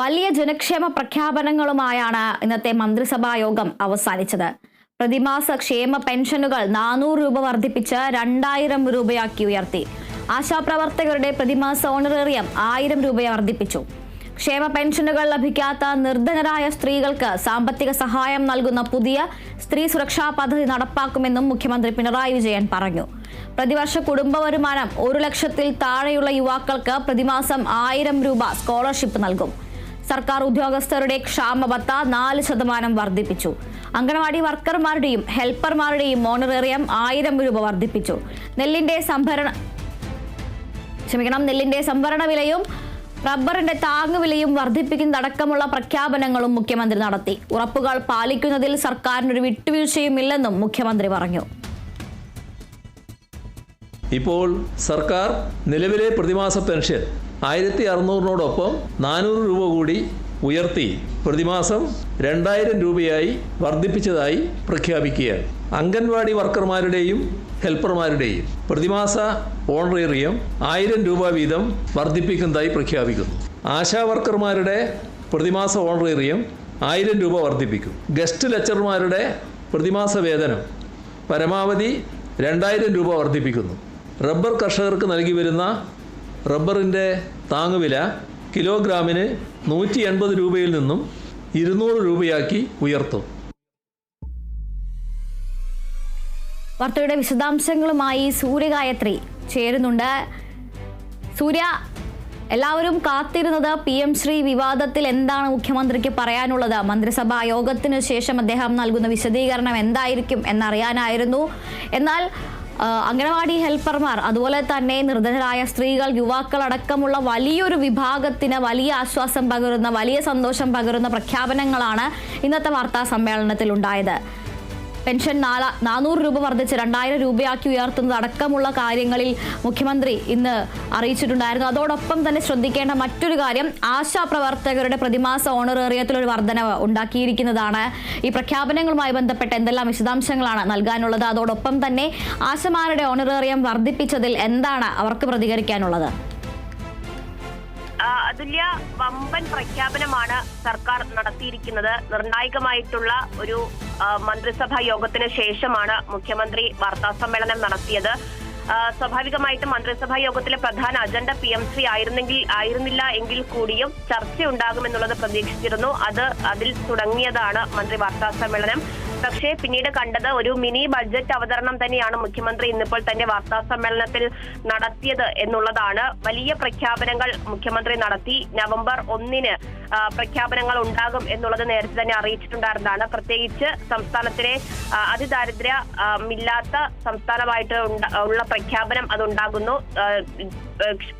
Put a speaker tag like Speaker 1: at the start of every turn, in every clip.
Speaker 1: വലിയ ജനക്ഷേമ പ്രഖ്യാപനങ്ങളുമായാണ് ഇന്നത്തെ മന്ത്രിസഭാ യോഗം അവസാനിച്ചത്. പ്രതിമാസ ക്ഷേമ പെൻഷനുകൾ നാനൂറ് രൂപ വർദ്ധിപ്പിച്ച് രണ്ടായിരം രൂപയാക്കി ഉയർത്തി. ആശാപ്രവർത്തകരുടെ പ്രതിമാസ ഓണറേറിയം ആയിരം രൂപ വർദ്ധിപ്പിച്ചു. ക്ഷേമ പെൻഷനുകൾ ലഭിക്കാത്ത നിർധനരായ സ്ത്രീകൾക്ക് സാമ്പത്തിക സഹായം നൽകുന്ന പുതിയ സ്ത്രീ സുരക്ഷാ പദ്ധതി നടപ്പാക്കുമെന്നും മുഖ്യമന്ത്രി പിണറായി വിജയൻ പറഞ്ഞു. പ്രതിവർഷ കുടുംബ വരുമാനം ഒരു ലക്ഷത്തിൽ താഴെയുള്ള യുവാക്കൾക്ക് പ്രതിമാസം ആയിരം രൂപ സ്കോളർഷിപ്പ് നൽകും. സർക്കാർ ഉദ്യോഗസ്ഥരുടെ ക്ഷാമബത്ത നാല് ശതമാനം വർദ്ധിപ്പിച്ചു. അംഗനവാടി വർക്കർമാരുടെയും ഹെൽപ്പർമാരുടെയും മോണറേറിയം ആയിരം രൂപ വർദ്ധിപ്പിച്ചു. നെല്ലിന്റെ സംഭരണ ക്ഷമിക്കണം നെല്ലിന്റെ സംഭരണ വിലയും റബ്ബറിന്റെ താങ്ങുവിലയും വർദ്ധിപ്പിക്കുന്നതടക്കമുള്ള പ്രഖ്യാപനങ്ങളും മുഖ്യമന്ത്രി നടത്തി. ഉറപ്പുകൾ പാലിക്കുന്നതിൽ സർക്കാരിനൊരു വിട്ടുവീഴ്ചയുമില്ലെന്നും മുഖ്യമന്ത്രി പറഞ്ഞു.
Speaker 2: ഇപ്പോൾ സർക്കാർ നിലവിലെ പ്രതിമാസ പെൻഷൻ ആയിരത്തി അറുന്നൂറിനോടൊപ്പം നാനൂറ് രൂപ കൂടി ഉയർത്തി പ്രതിമാസം രണ്ടായിരം രൂപയായി വർദ്ധിപ്പിച്ചതായി പ്രഖ്യാപിക്കുകയാണ്. അംഗൻവാടി വർക്കർമാരുടെയും ഹെൽപ്പർമാരുടെയും പ്രതിമാസ ഓണറേറിയം ആയിരം രൂപ വീതം വർദ്ധിപ്പിക്കുന്നതായി പ്രഖ്യാപിക്കുന്നു. ആശാ വർക്കർമാരുടെ പ്രതിമാസ ഓണറേറിയം ആയിരം രൂപ വർദ്ധിപ്പിക്കും. ഗസ്റ്റ് ലെക്ചർമാരുടെ പ്രതിമാസ വേതനം പരമാവധി രണ്ടായിരം രൂപ വർദ്ധിപ്പിക്കുന്നു. റബ്ബർ കർഷകർക്ക് നൽകി വരുന്ന റബ്ബറിന്റെ താങ്ങുവില കിലോഗ്രാമിന് നൂറ്റി എൺപത് രൂപയിൽ നിന്നും ഇരുന്നൂറ് രൂപയാക്കി ഉയർത്തും.
Speaker 1: വാർത്തയുടെ വിശദാംശങ്ങളുമായി സൂര്യഗായത്രി ചേരുന്നുണ്ട്. സൂര്യ എല്ലാവരും കാത്തിരുന്നത് പി എം ശ്രീ വിവാദത്തിൽ എന്താണ് മുഖ്യമന്ത്രിക്ക് പറയാനുള്ളത്? മന്ത്രിസഭാ യോഗത്തിനു ശേഷം അദ്ദേഹം നൽകുന്ന വിശദീകരണം എന്തായിരിക്കും എന്നറിയാനായിരുന്നു. എന്നാൽ അംഗനവാടി ഹെൽപ്പർമാർ അതുപോലെ തന്നെ നിർധനരായ സ്ത്രീകൾ യുവാക്കൾ അടക്കമുള്ള വലിയൊരു വിഭാഗത്തിന് വലിയ ആശ്വാസം പകരുന്ന വലിയ സന്തോഷം പകരുന്ന പ്രഖ്യാപനങ്ങളാണ് ഇന്നത്തെ വാർത്താ സമ്മേളനത്തിൽ ഉണ്ടായത് പെൻഷൻ നാല നാനൂറ് രൂപ വർദ്ധിച്ച് രണ്ടായിരം രൂപയാക്കി ഉയർത്തുന്നത് അടക്കമുള്ള കാര്യങ്ങളിൽ മുഖ്യമന്ത്രി ഇന്ന് അറിയിച്ചിട്ടുണ്ടായിരുന്നു. അതോടൊപ്പം തന്നെ ശ്രദ്ധിക്കേണ്ട മറ്റൊരു കാര്യം ആശാ പ്രവർത്തകരുടെ പ്രതിമാസ ഓണറേറിയത്തിൽ ഒരു വർധനവ് ഉണ്ടാക്കിയിരിക്കുന്നതാണ്. ഈ പ്രഖ്യാപനങ്ങളുമായി ബന്ധപ്പെട്ട എന്തെല്ലാം വിശദാംശങ്ങളാണ് നൽകാനുള്ളത്? അതോടൊപ്പം തന്നെ ആശമാരുടെ ഓണറേറിയം വർദ്ധിപ്പിച്ചതിൽ എന്താണ് അവർക്ക് പ്രതികരിക്കാനുള്ളത്?
Speaker 3: അതുല്യ വമ്പൻ പ്രഖ്യാപനമാണ് സർക്കാർ നടത്തിയിരിക്കുന്നത്. നിർണായകമായിട്ടുള്ള ഒരു മന്ത്രിസഭാ യോഗത്തിന് ശേഷമാണ് മുഖ്യമന്ത്രി വാർത്താ സമ്മേളനം നടത്തിയത്. സ്വാഭാവികമായിട്ടും മന്ത്രിസഭാ യോഗത്തിലെ പ്രധാന അജണ്ട പി എം സി ആയിരുന്നെങ്കിൽ ആയിരുന്നില്ല എങ്കിൽ കൂടിയും ചർച്ച ഉണ്ടാകുമെന്നുള്ളത് പ്രതീക്ഷിച്ചിരുന്നു. അത് അതിൽ തുടങ്ങിയതാണ് മന്ത്രി വാർത്താ സമ്മേളനം. പക്ഷേ പിന്നീട് കണ്ടത് ഒരു മിനി ബഡ്ജറ്റ് അവതരണം തന്നെയാണ് മുഖ്യമന്ത്രി ഇന്നിപ്പോൾ തന്റെ വാർത്താ സമ്മേളനത്തിൽ നടത്തിയത് എന്നുള്ളതാണ് വലിയ പ്രഖ്യാപനങ്ങൾ മുഖ്യമന്ത്രി നടത്തി നവംബർ ഒന്നിന് പ്രഖ്യാപനങ്ങൾ ഉണ്ടാകും എന്നുള്ളത് നേരത്തെ തന്നെ അറിയിച്ചിട്ടുണ്ടായിരുന്നതാണ് പ്രത്യേകിച്ച് സംസ്ഥാനത്തിലെ അതിദാരിദ്ര്യമില്ലാത്ത സംസ്ഥാനമായിട്ട് ഉള്ള പ്രഖ്യാപനം അതുണ്ടാകുന്നു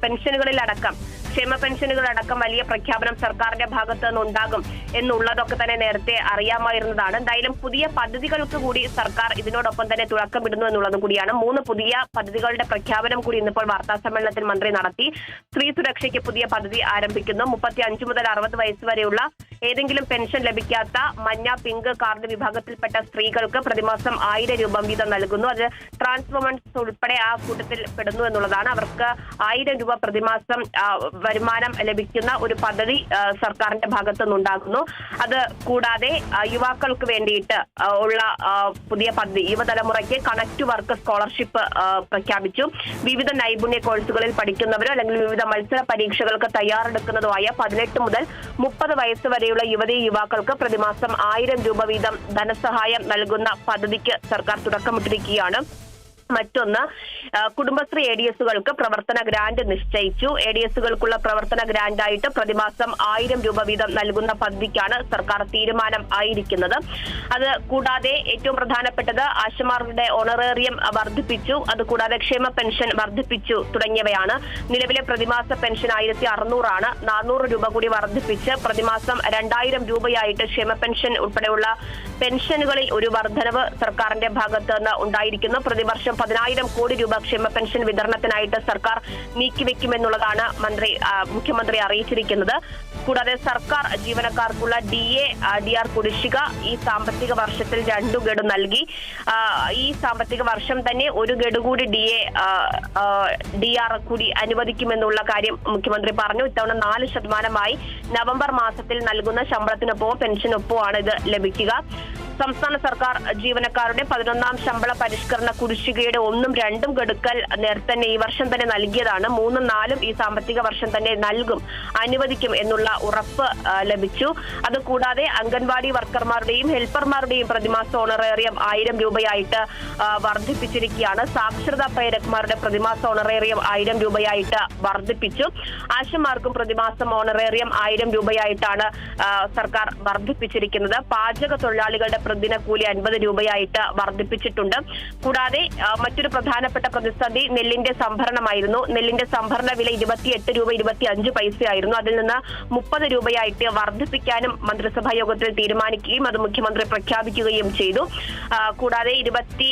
Speaker 3: പെൻഷനുകളിലടക്കം ക്ഷേമ പെൻഷനുകളടക്കം വലിയ പ്രഖ്യാപനം സർക്കാരിന്റെ ഭാഗത്ത് നിന്ന് ഉണ്ടാകും എന്നുള്ളതൊക്കെ തന്നെ നേരത്തെ അറിയാമായിരുന്നതാണ്. എന്തായാലും പുതിയ പദ്ധതികൾക്ക് കൂടി സർക്കാർ ഇതിനോടൊപ്പം തന്നെ തുടക്കമിടുന്നു എന്നുള്ളതും കൂടിയാണ്. മൂന്ന് പുതിയ പദ്ധതികളുടെ പ്രഖ്യാപനം കൂടി ഇന്നിപ്പോൾ വാർത്താ സമ്മേളനത്തിൽ മന്ത്രി നടത്തി. സ്ത്രീ സുരക്ഷയ്ക്ക് പുതിയ പദ്ധതി ആരംഭിക്കുന്നു. മുപ്പത്തി അഞ്ച് മുതൽ അറുപത് വയസ്സ് വരെയുള്ള ഏതെങ്കിലും പെൻഷൻ ലഭിക്കാത്ത മഞ്ഞ പിങ്ക് കാർഡ് വിഭാഗത്തിൽപ്പെട്ട സ്ത്രീകൾക്ക് പ്രതിമാസം ആയിരം രൂപ വീതം നൽകുന്നു. അത് ട്രാൻസ് ഉൾപ്പെടെ ആ കൂട്ടത്തിൽ പെടുന്നു എന്നുള്ളതാണ്. അവർക്ക് ആയിരം രൂപ പ്രതിമാസം വരുമാനം ലഭിക്കുന്ന ഒരു പദ്ധതി സർക്കാരിന്റെ ഭാഗത്തു നിന്നുണ്ടാകുന്നു അത് കൂടാതെ യുവാക്കൾക്ക് വേണ്ടിയിട്ട് ഉള്ള പുതിയ പദ്ധതി യുവതലമുറയ്ക്ക് കണക്ട് വർക്ക് സ്കോളർഷിപ്പ് പ്രഖ്യാപിച്ചു. വിവിധ നൈപുണ്യ കോഴ്സുകളിൽ പഠിക്കുന്നവരോ അല്ലെങ്കിൽ വിവിധ മത്സര പരീക്ഷകൾക്ക് തയ്യാറെടുക്കുന്നതോ ആയ പതിനെട്ട് മുതൽ മുപ്പത് വയസ്സ് വരെയുള്ള യുവതി യുവാക്കൾക്ക് പ്രതിമാസം ആയിരം രൂപ വീതം ധനസഹായം നൽകുന്ന പദ്ധതിക്ക് സർക്കാർ തുടക്കമിട്ടിരിക്കുകയാണ്. മറ്റൊന്ന് കുടുംബശ്രീ എ ഡി എസുകൾക്ക് പ്രവർത്തന ഗ്രാന്റ് നിശ്ചയിച്ചു. എ ഡി എസുകൾക്കുള്ള പ്രവർത്തന ഗ്രാന്റായിട്ട് പ്രതിമാസം ആയിരം രൂപ വീതം നൽകുന്ന പദ്ധതിക്കാണ് സർക്കാർ തീരുമാനം ആയിരിക്കുന്നത്. അത് കൂടാതെ ഏറ്റവും പ്രധാനപ്പെട്ടത് ആശമാരുടെ ഓണറേറിയം വർദ്ധിപ്പിച്ചു അതുകൂടാതെ ക്ഷേമ പെൻഷൻ വർദ്ധിപ്പിച്ചു തുടങ്ങിയവയാണ്. നിലവിലെ പ്രതിമാസ പെൻഷൻ ആയിരത്തി അറുന്നൂറാണ് നാനൂറ് രൂപ കൂടി വർദ്ധിപ്പിച്ച് പ്രതിമാസം രണ്ടായിരം രൂപയായിട്ട് ക്ഷേമ പെൻഷൻ ഉൾപ്പെടെയുള്ള പെൻഷനുകളിൽ ഒരു വർധനവ് സർക്കാരിന്റെ ഭാഗത്ത് നിന്ന് ഉണ്ടായിരിക്കുന്നു. പ്രതിവർഷം പതിനായിരം കോടി രൂപ ക്ഷേമ പെൻഷൻ വിതരണത്തിനായിട്ട് സർക്കാർ നീക്കിവെക്കുമെന്നുള്ളതാണ് മന്ത്രി മുഖ്യമന്ത്രി അറിയിച്ചിരിക്കുന്നത്. കൂടാതെ സർക്കാർ ജീവനക്കാർക്കുള്ള ഡി എ ഡി ആർ കുടിശ്ശിക ഈ സാമ്പത്തിക വർഷത്തിൽ രണ്ടു ഗഡു നൽകി. ഈ സാമ്പത്തിക വർഷം തന്നെ ഒരു ഗഡു കൂടി ഡി എ ഡി ആർ കൂടി അനുവദിക്കുമെന്നുള്ള കാര്യം മുഖ്യമന്ത്രി പറഞ്ഞു. ഇത്തവണ നാല് ശതമാനമായി നവംബർ മാസത്തിൽ നൽകുന്ന ശമ്പളത്തിനൊപ്പവും പെൻഷനൊപ്പവുമാണ് ഇത് ലഭിക്കുക. സംസ്ഥാന സർക്കാർ ജീവനക്കാരുടെ പതിനൊന്നാം ശമ്പള പരിഷ്കരണ കുടിശ്ശികയുടെ ഒന്നും രണ്ടും ഗഡുക്കൽ നേരത്തെ തന്നെ ഈ വർഷം തന്നെ നൽകിയതാണ്. മൂന്നും നാലും ഈ സാമ്പത്തിക വർഷം തന്നെ നൽകും അനുവദിക്കും എന്നുള്ള ഉറപ്പ് ലഭിച്ചു. അതുകൂടാതെ അംഗൻവാടി വർക്കർമാരുടെയും ഹെൽപ്പർമാരുടെയും പ്രതിമാസ ഓണറേറിയം ആയിരം രൂപയായിട്ട് വർദ്ധിപ്പിച്ചിരിക്കുകയാണ്. സാക്ഷരതാ പ്രേരക്മാരുടെ പ്രതിമാസ ഓണറേറിയം ആയിരം രൂപയായിട്ട് വർദ്ധിപ്പിച്ചു. ആശമാർക്കും പ്രതിമാസം ഓണറേറിയം ആയിരം രൂപയായിട്ടാണ് സർക്കാർ വർദ്ധിപ്പിച്ചിരിക്കുന്നത്. പാചക തൊഴിലാളികളുടെ പ്രതിദിന കൂലി അൻപത് രൂപയായിട്ട് വർദ്ധിപ്പിച്ചിട്ടുണ്ട്. കൂടാതെ മറ്റൊരു പ്രധാനപ്പെട്ട പ്രതിസന്ധി നെല്ലിന്റെ സംഭരണമായിരുന്നു. നെല്ലിന്റെ സംഭരണ വില ഇരുപത്തിയെട്ട് രൂപ ഇരുപത്തി അഞ്ച് പൈസയായിരുന്നു. അതിൽ നിന്ന് മുപ്പത് രൂപയായിട്ട് വർദ്ധിപ്പിക്കാനും മന്ത്രിസഭാ യോഗത്തിൽ തീരുമാനിക്കുകയും അത് മുഖ്യമന്ത്രി പ്രഖ്യാപിക്കുകയും ചെയ്തു. കൂടാതെ ഇരുപത്തി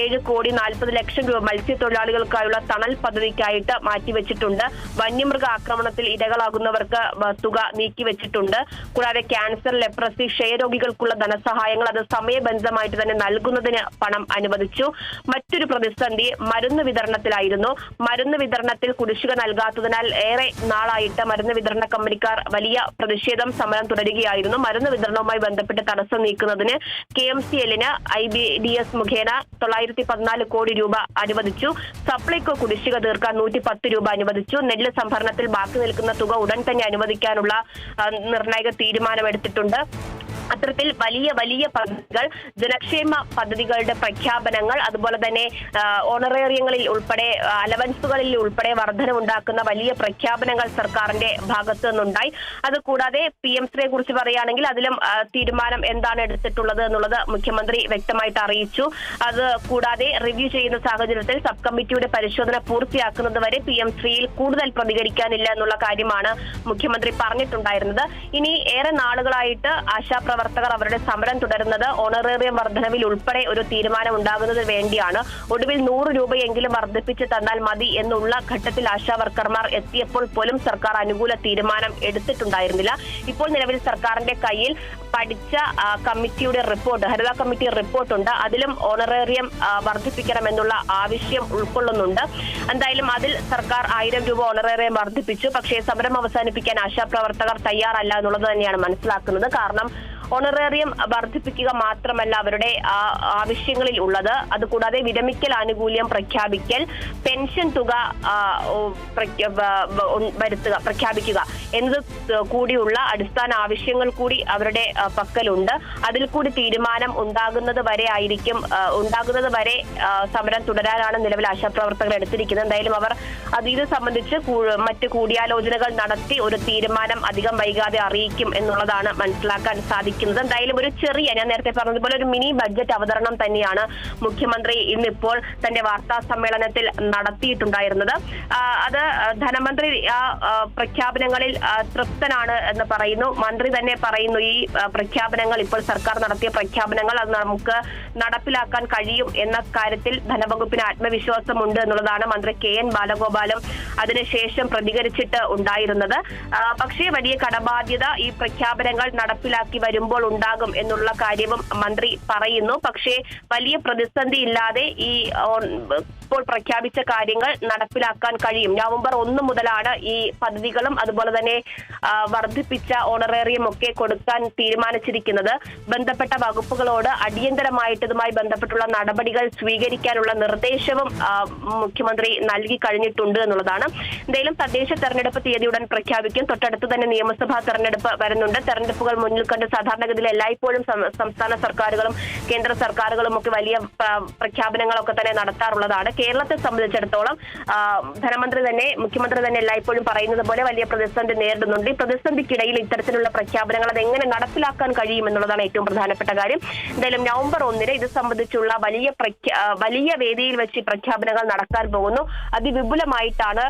Speaker 3: ഏഴ് കോടി നാൽപ്പത് ലക്ഷം രൂപ മത്സ്യത്തൊഴിലാളികൾക്കായുള്ള തണൽ പദ്ധതിക്കായിട്ട് മാറ്റിവെച്ചിട്ടുണ്ട്. വന്യമൃഗ ആക്രമണത്തിൽ ഇരകളാകുന്നവർക്ക് തുക നീക്കിവെച്ചിട്ടുണ്ട്. കൂടാതെ ക്യാൻസർ ലെപ്രസി ക്ഷയരോഗികൾക്കുള്ള ധനസഹായങ്ങൾ അത് സമയബന്ധിതമായിട്ട് തന്നെ നൽകുന്നതിന് പണം അനുവദിച്ചു. മറ്റൊരു പ്രതിസന്ധി മരുന്ന് വിതരണത്തിലായിരുന്നു. മരുന്ന് വിതരണത്തിൽ കുടിശ്ശിക നൽകാത്തതിനാൽ ഏറെ നാളായിട്ട് മരുന്ന് വിതരണ കമ്പനിക്കാർ വലിയ പ്രതിഷേധം സമരം തുടരുകയായിരുന്നു. മരുന്ന് വിതരണവുമായി ബന്ധപ്പെട്ട് തടസ്സം നീക്കുന്നതിന് കെ എം സി എല്ലിന് ഐ ബി ഡി എസ് മുഖേന തൊള്ളായിരത്തി പതിനാല് കോടി രൂപ അനുവദിച്ചു. സപ്ലൈകോ കുടിശ്ശിക തീർക്കാൻ നൂറ്റി പത്ത് രൂപ അനുവദിച്ചു. നെല്ല് സംഭരണത്തിൽ ബാക്കി നിൽക്കുന്ന തുക ഉടൻ തന്നെ അനുവദിക്കാനുള്ള നിർണായക തീരുമാനമെടുത്തിട്ടുണ്ട്. അത്തരത്തിൽ വലിയ വലിയ പദ്ധതികൾ ജനക്ഷേമ പദ്ധതികളുടെ പ്രഖ്യാപനങ്ങൾ അതുപോലെ തന്നെ ഓണറേറിയങ്ങളിൽ ഉൾപ്പെടെ അലവൻസുകളിൽ ഉൾപ്പെടെ വർധനമുണ്ടാക്കുന്ന വലിയ പ്രഖ്യാപനങ്ങൾ സർക്കാരിന്റെ ഭാഗത്തു നിന്നുണ്ടായി. അതുകൂടാതെ പി എം ശ്രീയെ കുറിച്ച് പറയുകയാണെങ്കിൽ അതിലും തീരുമാനം എന്താണ് എടുത്തിട്ടുള്ളത് എന്നുള്ളത് മുഖ്യമന്ത്രി വ്യക്തമായിട്ട് അറിയിച്ചു. അത് കൂടാതെ റിവ്യൂ ചെയ്യുന്ന സാഹചര്യത്തിൽ സബ് കമ്മിറ്റിയുടെ പരിശോധന പൂർത്തിയാക്കുന്നത് വരെ പി എം ശ്രീയിൽ കൂടുതൽ പ്രതികരിക്കാനില്ല എന്നുള്ള കാര്യമാണ് മുഖ്യമന്ത്രി പറഞ്ഞിട്ടുണ്ടായിരുന്നത്. ഇനി ഏറെ നാളുകളായിട്ട് ആശാപ്രവർത്തകർ അവരുടെ സമരം തുടരുന്നത് ഓണറേറിയം വർധനവിൽ ഉൾപ്പെടെ ഒരു തീരുമാനം ഉണ്ടാകുന്നതിന് വേണ്ടിയാണ്. ഒടുവിൽ നൂറ് രൂപയെങ്കിലും വർദ്ധിപ്പിച്ച് തന്നാൽ മതി എന്നുള്ള ഘട്ടത്തിൽ ആശാവർക്കർമാർ എത്തിയപ്പോൾ പോലും സർക്കാർ അനുകൂല തീരുമാനം എടുത്തിട്ടുണ്ടായിരുന്നില്ല. ഇപ്പോൾ നിലവിൽ സർക്കാരിന്റെ കയ്യിൽ പഠിച്ച കമ്മിറ്റിയുടെ റിപ്പോർട്ട് ഹരിത കമ്മിറ്റി റിപ്പോർട്ടുണ്ട്. അതിലും ഓണറേറിയം വർദ്ധിപ്പിക്കണം വർദ്ധിപ്പിക്കണമെന്നുള്ള ആവശ്യം ഉൾക്കൊള്ളുന്നുണ്ട്. എന്തായാലും അതിൽ സർക്കാർ ആയിരം രൂപ ഓണറേറിയം വർദ്ധിപ്പിച്ചു. പക്ഷേ സമരം അവസാനിപ്പിക്കാൻ ആശാപ്രവർത്തകർ തയ്യാറല്ല എന്നുള്ളത് തന്നെയാണ് മനസ്സിലാക്കുന്നത്. കാരണം ഓണറേറിയം വർദ്ധിപ്പിക്കുക മാത്രമല്ല അവരുടെ ആവശ്യങ്ങളിൽ ഉള്ളത്. അതുകൂടാതെ വിരമിക്കൽ ആനുകൂല്യം പ്രഖ്യാപിക്കൽ പെൻഷൻ തുക വരുത്തുക പ്രഖ്യാപിക്കുക. എന്നത് കൂടിയുള്ള അടിസ്ഥാന ആവശ്യങ്ങൾ കൂടി അവരുടെ പക്കലുണ്ട്. അതിൽ കൂടി തീരുമാനം ഉണ്ടാകുന്നത് വരെ ആയിരിക്കും ഉണ്ടാകുന്നത് വരെ സമരം തുടരാനാണ് നിലവിൽ ആശാപ്രവർത്തകർ എടുത്തിരിക്കുന്നത്. എന്തായാലും അവർ അത് ഇത് സംബന്ധിച്ച് മറ്റ് കൂടിയാലോചനകൾ നടത്തി ഒരു തീരുമാനം അധികം വൈകാതെ അറിയിക്കും എന്നുള്ളതാണ് മനസ്സിലാക്കാൻ സാധിക്കുന്നത്. എന്തായാലും ഒരു ചെറിയ ഞാൻ നേരത്തെ പറഞ്ഞതുപോലെ ഒരു മിനി ബഡ്ജറ്റ് അവതരണം തന്നെയാണ് മുഖ്യമന്ത്രി ഇന്നിപ്പോൾ തന്റെ വാർത്താ സമ്മേളനത്തിൽ നടത്തിയിട്ടുണ്ടായിരുന്നത്. അത് ധനമന്ത്രി പ്രഖ്യാപനങ്ങളിൽ തൃപ്തനാണ് എന്ന് പറയുന്നു. മന്ത്രി തന്നെ പറയുന്നു ഈ പ്രഖ്യാപനങ്ങൾ ഇപ്പോൾ സർക്കാർ നടത്തിയ പ്രഖ്യാപനങ്ങൾ അത് നമുക്ക് നടപ്പിലാക്കാൻ കഴിയും എന്ന കാര്യത്തിൽ ധനവകുപ്പിന് ആത്മവിശ്വാസമുണ്ട് എന്നുള്ളതാണ് മന്ത്രി കെ എൻ ബാലഗോപാലും അതിനുശേഷം പ്രതികരിച്ചിട്ട് ഉണ്ടായിരുന്നത്. പക്ഷേ വലിയ കടബാധ്യത ഈ പ്രഖ്യാപനങ്ങൾ നടപ്പിലാക്കി വരുമ്പോൾ ഉണ്ടാകും എന്നുള്ള കാര്യവും മന്ത്രി പറയുന്നു. പക്ഷേ വലിയ പ്രതിസന്ധി ഇല്ലാതെ ഈ ഇപ്പോൾ പ്രഖ്യാപിച്ച കാര്യങ്ങൾ നടപ്പിലാക്കാൻ കഴിയും. നവംബർ ഒന്ന് മുതലാണ് ഈ പദ്ധതികളും അതുപോലെ തന്നെ വർദ്ധിപ്പിച്ച ഓണറേറിയം ഒക്കെ കൊടുക്കാൻ തീരുമാനിച്ചിരിക്കുന്നത്. ബന്ധപ്പെട്ട വകുപ്പുകളോട് അടിയന്തരമായിട്ട് ഇതുമായി ബന്ധപ്പെട്ടുള്ള നടപടികൾ സ്വീകരിക്കാനുള്ള നിർദ്ദേശവും മുഖ്യമന്ത്രി നൽകി കഴിഞ്ഞിട്ടുണ്ട് എന്നുള്ളതാണ്. എന്തായാലും തദ്ദേശ തെരഞ്ഞെടുപ്പ് തീയതി ഉടൻ പ്രഖ്യാപിക്കും. തൊട്ടടുത്ത് തന്നെ നിയമസഭാ തെരഞ്ഞെടുപ്പ് വരുന്നുണ്ട്. തെരഞ്ഞെടുപ്പുകൾ മുന്നിൽ കണ്ട് സാധാരണഗതിയിൽ എല്ലായ്പ്പോഴും സംസ്ഥാന സർക്കാരുകളും കേന്ദ്ര സർക്കാരുകളും ഒക്കെ വലിയ പ്ര- പ്രഖ്യാപനങ്ങളൊക്കെ തന്നെ നടത്താറുള്ളതാണ്. കേരളത്തെ സംബന്ധിച്ചിടത്തോളം ധനമന്ത്രി തന്നെ മുഖ്യമന്ത്രി തന്നെ എല്ലായ്പ്പോഴും പറയുന്നത് പോലെ വലിയ പ്രതിസന്ധി നേരിടുന്നുണ്ട്. ഈ പ്രതിസന്ധിക്കിടയിൽ ഇത്തരത്തിലുള്ള പ്രഖ്യാപനങ്ങൾ അത് എങ്ങനെ നടപ്പിലാക്കാൻ കഴിയും എന്നുള്ളതാണ് ഏറ്റവും പ്രധാനപ്പെട്ട കാര്യം. എന്തായാലും നവംബർ ഒന്നിന് ഇത് സംബന്ധിച്ചുള്ള വലിയ വലിയ വേദിയിൽ വെച്ച് പ്രഖ്യാപനങ്ങൾ നടക്കാൻ പോകുന്നു. അതിവിപുലമായിട്ടാണ്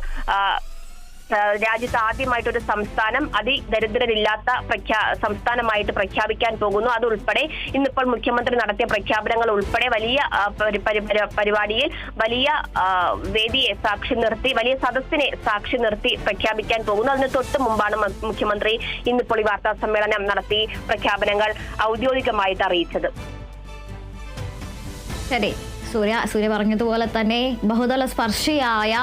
Speaker 3: രാജ്യത്ത് ആദ്യമായിട്ട് ഒരു സംസ്ഥാനം അതിദരിദ്രരില്ലാത്ത പ്രഖ്യാ സംസ്ഥാനമായിട്ട് പ്രഖ്യാപിക്കാൻ പോകുന്നു. അതുൾപ്പെടെ ഇന്നിപ്പോൾ മുഖ്യമന്ത്രി നടത്തിയ പ്രഖ്യാപനങ്ങൾ ഉൾപ്പെടെ വലിയ പരിപാടിയിൽ വലിയ വേദിയെ സാക്ഷി നിർത്തി വലിയ സദസ്സിനെ സാക്ഷി നിർത്തി പ്രഖ്യാപിക്കാൻ പോകുന്നു. അതിന് തൊട്ട് മുമ്പാണ് മുഖ്യമന്ത്രി ഇന്നിപ്പോൾ ഈ വാർത്താ സമ്മേളനം നടത്തി പ്രഖ്യാപനങ്ങൾ ഔദ്യോഗികമായിട്ട് അറിയിച്ചത്.
Speaker 1: ശരി. സൂര്യ സൂര്യ പറഞ്ഞതുപോലെ തന്നെ ബഹുതല സ്പർശിയായ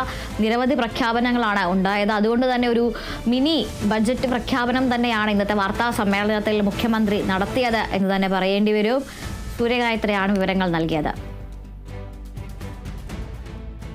Speaker 1: നിരവധി പ്രഖ്യാപനങ്ങളാണ് ഉണ്ടായത്. അതുകൊണ്ട് തന്നെ ഒരു മിനി ബജറ്റ് പ്രഖ്യാപനം തന്നെയാണ് ഇന്നത്തെ വാർത്താ സമ്മേളനത്തിൽ മുഖ്യമന്ത്രി നടത്തിയത് എന്ന് തന്നെ പറയേണ്ടി വരും. സൂര്യഗായത്രിയാണ് വിവരങ്ങൾ നൽകിയത്.